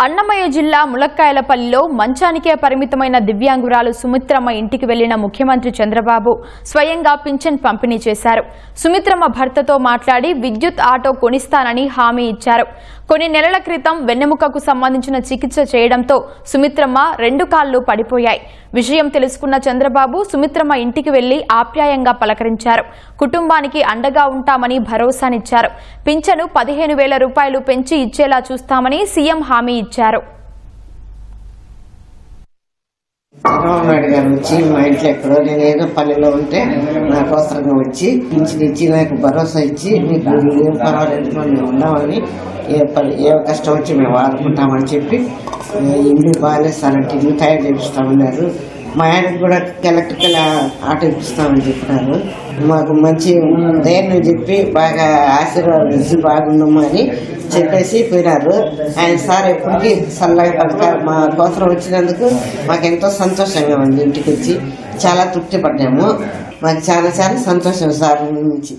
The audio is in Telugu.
అన్నమయ్య జిల్లా ములక్కాయలపల్లిలో మంచానికే పరిమితమైన దివ్యాంగురాలు సుమిత్రమ్మ ఇంటికి వెళ్ళిన ముఖ్యమంత్రి చంద్రబాబు స్వయంగా పింఛన్ పంపిణీ చేశారు. సుమిత్రమ్మ భర్తతో మాట్లాడి విద్యుత్ ఆటో కొనిస్తానని హామీ ఇచ్చారు. కొన్ని నెలల క్రితం వెన్నెముకకు సంబంధించిన చికిత్స చేయడంతో సుమిత్రమ్మ రెండు కాళ్ళు పడిపోయాయి. విషయం తెలుసుకున్న చంద్రబాబు సుమిత్రమ్మ ఇంటికి వెళ్ళి ఆప్యాయంగా పలకరించారు. కుటుంబానికి అండగా ఉంటామని భరోసానిచ్చారు. పింఛను పదిహేను వేల రూపాయలు పెంచి ఇచ్చేలా చూస్తామని సీఎం హామీ ఇచ్చారు. చంద్రబాబు గారు వచ్చి మా ఇంట్లో ఎక్కడో నేను ఏదో పల్లెలో ఉంటే నా కోసంగా వచ్చి పింఛన్ ఇచ్చి నాకు భరోసా ఇచ్చి మీకు ఏం పర్వాలేదు మేము ఉన్నామని ఏ పని ఏ కష్టం వచ్చి మేము ఆదుకుంటామని చెప్పి "ఏ ఇల్లు బాగాలేదు సార్ అంటే ఇల్లు తయారు చేపిస్తామన్నారు మా ఆయనకు కూడా ఎలక్ట్రికల్ ఆటో ఇప్పిస్తామని చెప్పినారు. మాకు మంచి ధైర్యం చెప్పి బాగా ఆశీర్వాదించి బాగున్నామా అని చెప్పేసి పోయినారు. ఆయన సార్ ఎప్పటికీ చల్లగా పడతారు మా కోసం వచ్చినందుకు మాకు ఎంతో సంతోషంగా ఉంది ఇంటికి వచ్చి చాలా తృప్తి పడ్డాము మాకు చాలా చాలా సంతోషం సార్ నుంచి.